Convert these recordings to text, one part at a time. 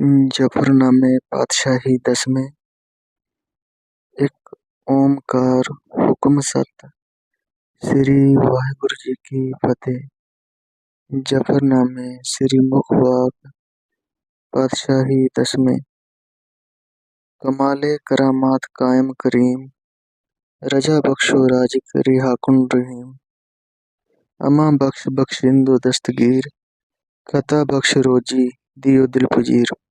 जफरनामे पातशाही दसवें एक ओमकार हुकम सत, श्री वाहिगुरु जी की फतेह। जफरनामे श्री मुखवाक पातशाही दसवें कमाले करामात कायम करीम, रजा बख्शो राजिक रिहा कुन रहीम। अमा बख्श बख्शिंदो दस्तगीर, कता बख्श रोजी दियो दिल पजीर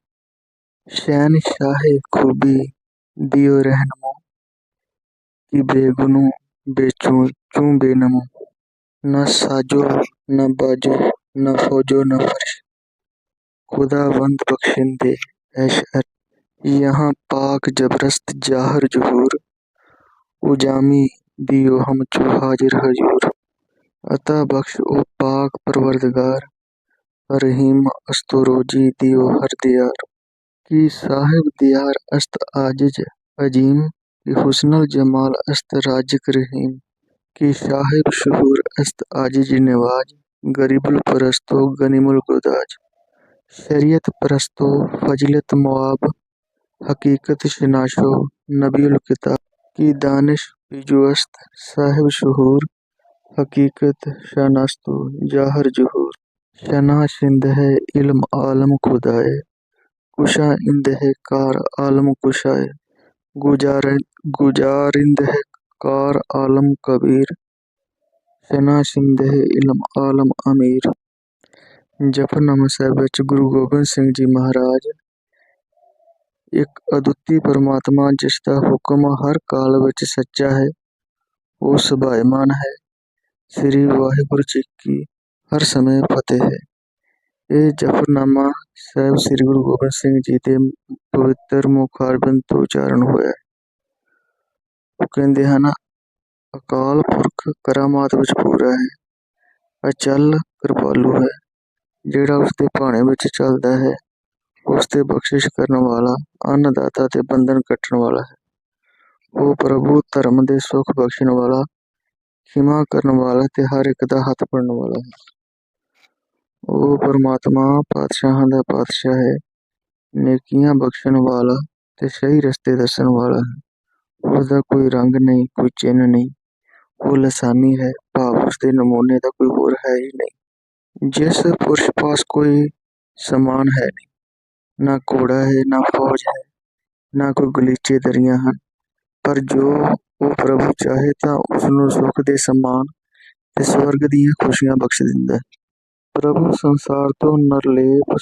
शहंशाहे खूबी दियो रहनुमो कि बेगुनो चू बेनमो ना साजो ना बाजो ना फौजो ना फर्श खुदावंद बख्शिंदे ऐश अरश यहां पाक जबरदस्त जाहिर जुहूर उजामी दियो हम छु हाजिर हजूर अता बख्श ओ पाक परवरदिगार रहीम अस्तो रोजी दियो हर दियार कि साहिब दियार अस्त आजिज अजीम कि हुस्नल जमाल अस्त राजिक रहीम कि साहिब शुहूर अस्त आजिज नवाज गरीबुल परस्तो गनीमुल गुदाज शरीयत परस्तो फजीलत मुआब हकीकत शनासो नबीउल किताब कि दानिश बीजू अस्त साहिब शुहूर हकीकत शानास्तो जाहिर जुहूर शनाशिंद है इल्म आलम खुदाए कुशा इंद है कार, आलम कुशाए गुजारिंद है कार, आलम कबीर। शनाशिंद है इल्म, आलम अमीर। जफरनामा साहिब गुरु गोबिंद सिंह जी महाराज। एक अद्वितीय परमात्मा जिसका हुक्म हर काल विच सच्चा है, वो शोभायमान है। श्री वाहिगुरु जी की हर समय फतेह है। ਇਹ ਜਫਰਨਾਮਾ ਸਾਹਿਬ ਸ੍ਰੀ ਗੁਰੂ ਗੋਬਿੰਦ ਸਿੰਘ ਜੀ ਦੇ ਪਵਿੱਤਰ ਮੁਖਾਰਬਿੰਦ ਤੋਂ ਉਚਾਰਨ ਹੋਇਆ ਉਹ ਕਹਿੰਦੇ ਹਨ, ਅਕਾਲ ਪੁਰਖ ਕਰਾਮਾਤ ਵਿੱਚ ਪੂਰਾ ਹੈ, ਅਚਲ ਕਿਰਪਾਲੂ ਹੈ, ਜਿਹੜਾ ਉਸ ਦੇ ਭਾਣੇ ਵਿੱਚ ਚੱਲਦਾ ਹੈ ਉਸ ਤੇ ਬਖਸ਼ਿਸ਼ ਕਰਨ ਵਾਲਾ, ਅੰਨਦਾਤਾ ਤੇ ਬੰਧਨ ਕੱਟਣ ਵਾਲਾ ਹੈ। ਉਹ ਪ੍ਰਭੂ ਧਰਮ ਦੇ ਸੁਖ ਬਖਸ਼ਣ ਵਾਲਾ, ਖਿਮਾ ਕਰਨ ਵਾਲਾ ਤੇ ਹਰ ਇੱਕ ਦਾ ਹੱਥ ਫੜਨ ਵਾਲਾ ਹੈ। ਉਹ ਪਰਮਾਤਮਾ ਪਾਤਸ਼ਾਹਾਂ ਦਾ ਪਾਤਸ਼ਾਹ ਹੈ। ਨੇਕੀਆਂ ਬਖਸ਼ਣ ਵਾਲਾ ਤੇ ਸਹੀ ਰਸਤੇ ਦੱਸਣ ਵਾਲਾ ਹੈ। ਉਸ ਦਾ ਕੋਈ ਰੰਗ ਨਹੀਂ, ਕੋਈ ਚਿੰਨ ਨਹੀਂ। ਉਹ ਲਸਾਨੀ ਹੈ, ਭਾਵ ਉਸ ਦੇ ਨਮੂਨੇ ਦਾ ਕੋਈ ਹੋਰ ਹੈ ਹੀ ਨਹੀਂ। ਜਿਸ ਪੁਰਸ਼ ਪਾਸ ਕੋਈ ਸਮਾਨ ਹੈ ਨਹੀਂ, ਨਾ ਘੋੜਾ ਹੈ, ਨਾ ਫੌਜ ਹੈ, ਨਾ ਕੋਈ ਗਲੀਚੇ ਦਰੀਆਂ ਹਨ। ਪਰ ਜੋ ਉਹ ਪ੍ਰਭੂ ਚਾਹੇ ਤਾਂ ਉਸ ਨੂੰ ਸੁਖ ਦੇ ਸਮਾਨ ਤੇ ਸਵਰਗ ਦੀਆਂ ਖੁਸ਼ੀਆਂ ਬਖਸ਼ ਦਿੰਦਾ ਹੈ। ਪ੍ਰਭੂ ਸੰਸਾਰ ਤੋਂ ਨਿਰਲੇਪ